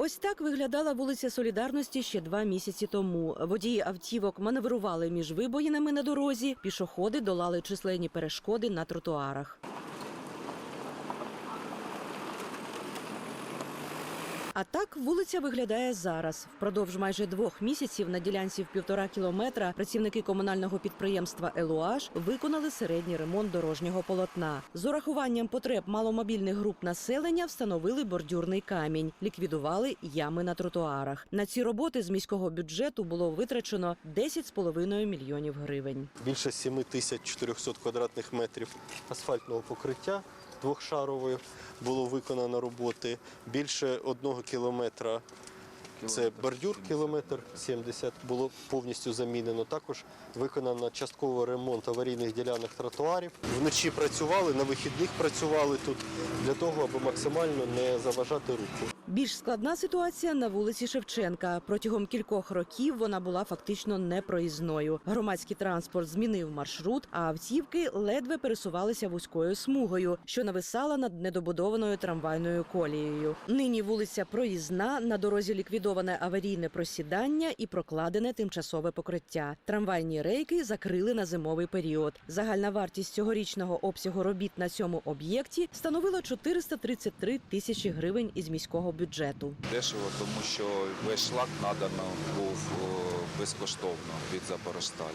Ось так виглядала вулиця Солідарності ще два місяці тому. Водії автівок маневрували між вибоїнами на дорозі, пішоходи долали численні перешкоди на тротуарах. А так вулиця виглядає зараз. Впродовж майже двох місяців на ділянці в півтора кілометра працівники комунального підприємства Елуаш виконали середній ремонт дорожнього полотна. З урахуванням потреб маломобільних груп населення встановили бордюрний камінь, ліквідували ями на тротуарах. На ці роботи з міського бюджету було витрачено 10,5 мільйонів гривень. більше 7400 квадратних метрів асфальтного покриття двохшарової було виконано роботи. Більше одного кілометра це бордюр, кілометр 70 було повністю замінено. Також виконано частково ремонт аварійних ділянок тротуарів. Вночі працювали, на вихідних працювали тут для того, аби максимально не заважати руху. Більш складна ситуація на вулиці Шевченка. Протягом кількох років вона була фактично непроїзною. Громадський транспорт змінив маршрут, а автівки ледве пересувалися вузькою смугою, що нависала над недобудованою трамвайною колією. Нині вулиця проїзна на дорозі ліквідоване аварійне просідання і прокладене тимчасове покриття. Трамвайні рейки закрили на зимовий період. Загальна вартість цьогорічного обсягу робіт на цьому об'єкті становила 433 тисячі гривень із міського бюджету. Дешево, тому що весь шлак надано був безкоштовно від Запорожсталі.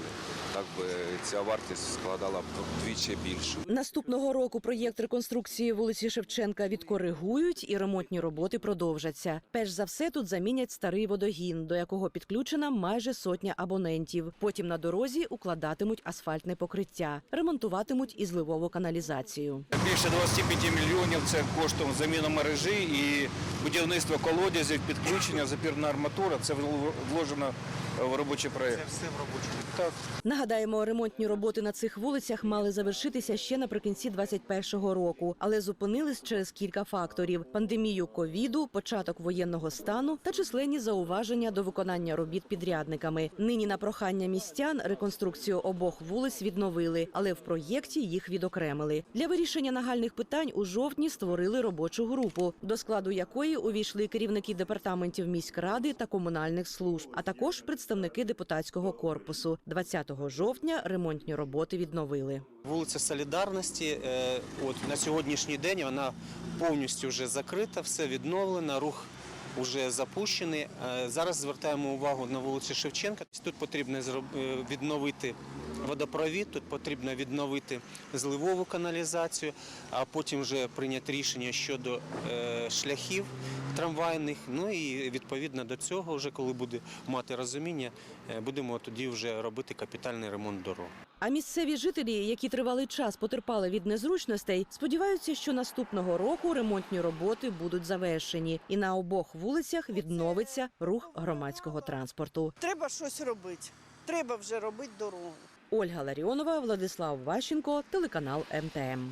Так би ця вартість складала б вдвічі більше. Наступного року проєкт реконструкції вулиці Шевченка відкоригують і ремонтні роботи продовжаться. Перш за все тут замінять старий водогін, до якого підключена майже сотня абонентів. Потім на дорозі укладатимуть асфальтне покриття, ремонтуватимуть і зливову каналізацію. Більше 25 мільйонів це коштом заміна мережі і будівництво колодязів, підключення, запірна арматура. Це вложено в робочий проєкт. Це все в робочий Так. Нагадаємо, ремонтні роботи на цих вулицях мали завершитися ще наприкінці 2021 року, але зупинились через кілька факторів: пандемію ковіду, початок воєнного стану та численні зауваження до виконання робіт підрядниками. Нині на прохання містян реконструкцію обох вулиць відновили, але в проєкті їх відокремили. Для вирішення нагальних питань у жовтні створили робочу групу, до складу якої увійшли керівники департаментів міськради та комунальних служб, а також представники депутатського корпусу. 20 жовтня ремонтні роботи відновили. Вулиця Солідарності е, от на сьогоднішній день вона повністю вже закрита, все відновлено, рух вже запущений. Е, Зараз звертаємо увагу на вулицю Шевченка. Тут потрібно е, відновити водопровід, тут потрібно відновити зливову каналізацію, а потім вже прийняти рішення щодо е, шляхів трамвайних. Ну і відповідно до цього, вже коли буде мати розуміння, е, будемо тоді вже робити капітальний ремонт дорог. А місцеві жителі, які тривалий час потерпали від незручностей, сподіваються, що наступного року ремонтні роботи будуть завершені, і на обох вулицях відновиться рух громадського транспорту. Треба щось робити. Треба вже робити дорогу. Ольга Ларіонова, Владислав Ващенко, телеканал МТМ.